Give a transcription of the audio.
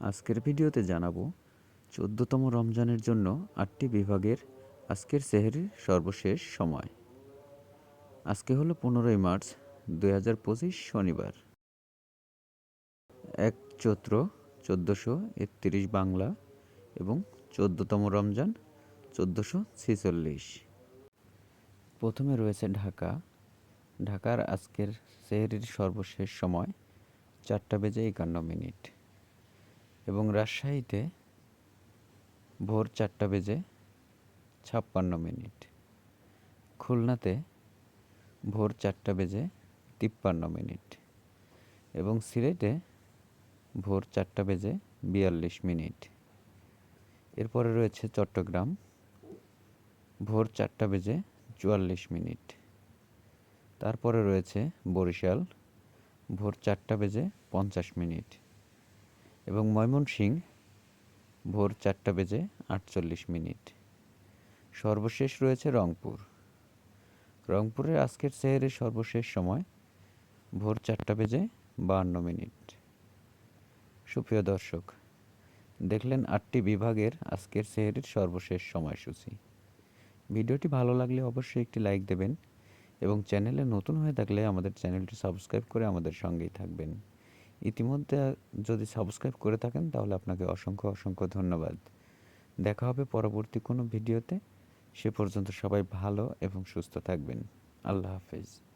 আজকের ভিডিওতে জানাব, চোদ্দতম রমজানের জন্য আটটি বিভাগের আজকের সেহেরির সর্বশেষ সময়। আজকে হলো পনেরোই মার্চ দুই হাজার পঁচিশ শনিবার। এক চৈত্র চোদ্দোশো একত্রিশ বাংলা এবং চোদ্দতম রমজান চোদ্দোশো ছেচল্লিশ। প্রথমে রয়েছে ঢাকা। ঢাকার আজকের সেহরির সর্বশেষ সময় চারটা বেজে একান্ন মিনিট। এবং রাজশাহীতে ভোর চারটা বেজে ছাপ্পান্ন মিনিট। খুলনাতে ভোর চারটা বেজে তিপ্পান্ন মিনিট। এবং সিলেটে ভোর চারটা বেজে বিয়াল্লিশ মিনিট। এরপরে রয়েছে চট্টগ্রাম, ভোর চারটা বেজে চুয়াল্লিশ মিনিট। তারপরে রয়েছে বরিশাল, ভোর চারটা বেজে পঞ্চাশ মিনিট। এবং ময়মনসিংহ ভোর চারটা বেজে আটচল্লিশ মিনিট। সর্বশেষ রয়েছে রংপুর। রংপুরের আজকের সেহেরের সর্বশেষ সময় ভোর চারটা বেজে বাহান্ন মিনিট। সুপ্রিয় দর্শক, দেখলেন আটটি বিভাগের আজকের সেহেরির সর্বশেষ সময়সূচি। ভিডিওটি ভালো লাগলে অবশ্যই একটি লাইক দেবেন এবং চ্যানেলে নতুন হয়ে থাকলে আমাদের চ্যানেলটি সাবস্ক্রাইব করে আমাদের সঙ্গেই থাকবেন। ইতিমধ্যে যদি সাবস্ক্রাইব করে থাকেন, তাহলে আপনাকে অসংখ্য অসংখ্য ধন্যবাদ। দেখা হবে পরবর্তী কোনো ভিডিওতে। সে পর্যন্ত সবাই ভালো এবং সুস্থ থাকবেন। আল্লাহ হাফেজ।